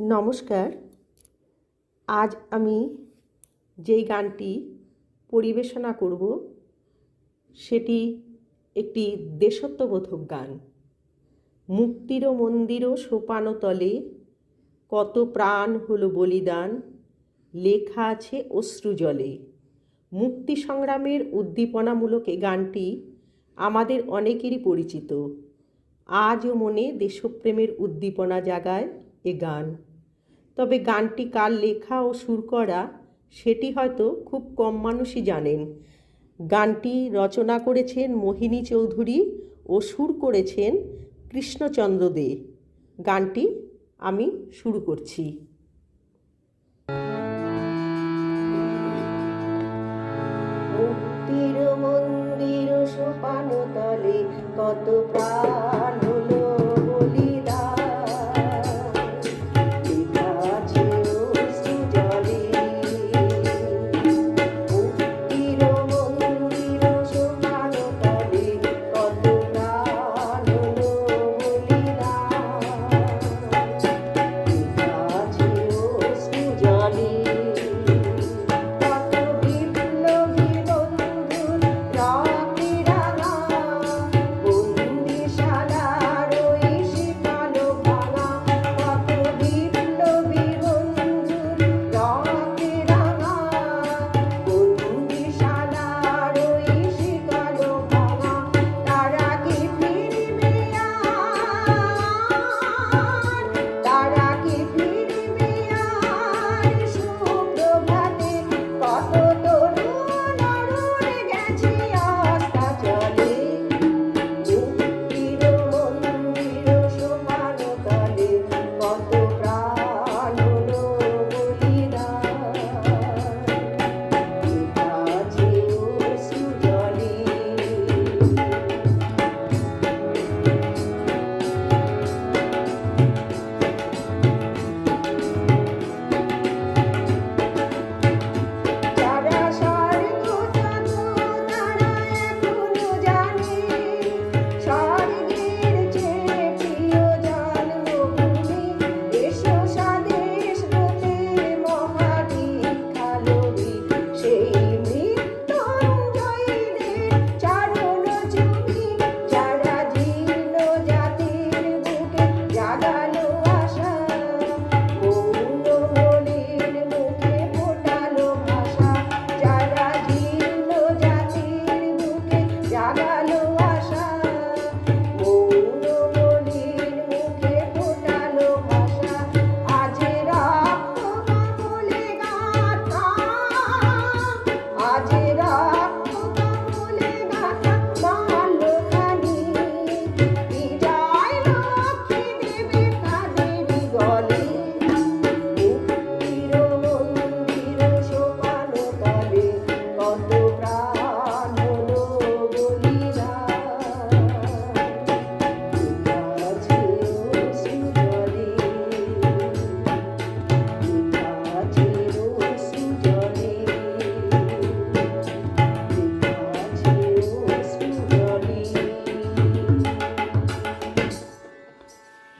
নমস্কার। আজ আমি যেই গানটি পরিবেশনা করব, সেটি একটি দেশত্ববোধক গান। মুক্তির মন্দির সোপানো তলে, কত প্রাণ হলো বলিদান, লেখা আছে অশ্রু জলে। মুক্তি সংগ্রামের উদ্দীপনামূলক এ গানটি আমাদের অনেকেরই পরিচিত। আজও মনে দেশপ্রেমের উদ্দীপনা জাগায়। এ গান। তবে গানটি কার লেখা ও সুর করা, সেটি হয়তো খুব কম মানুষই জানেন। গানটি রচনা করেছেন মোহিনী চৌধুরী ও সুর করেছেন কৃষ্ণচন্দ্র দে। গানটি আমি শুরু করছি। মন্দির সোপান তলে কত প্রাণ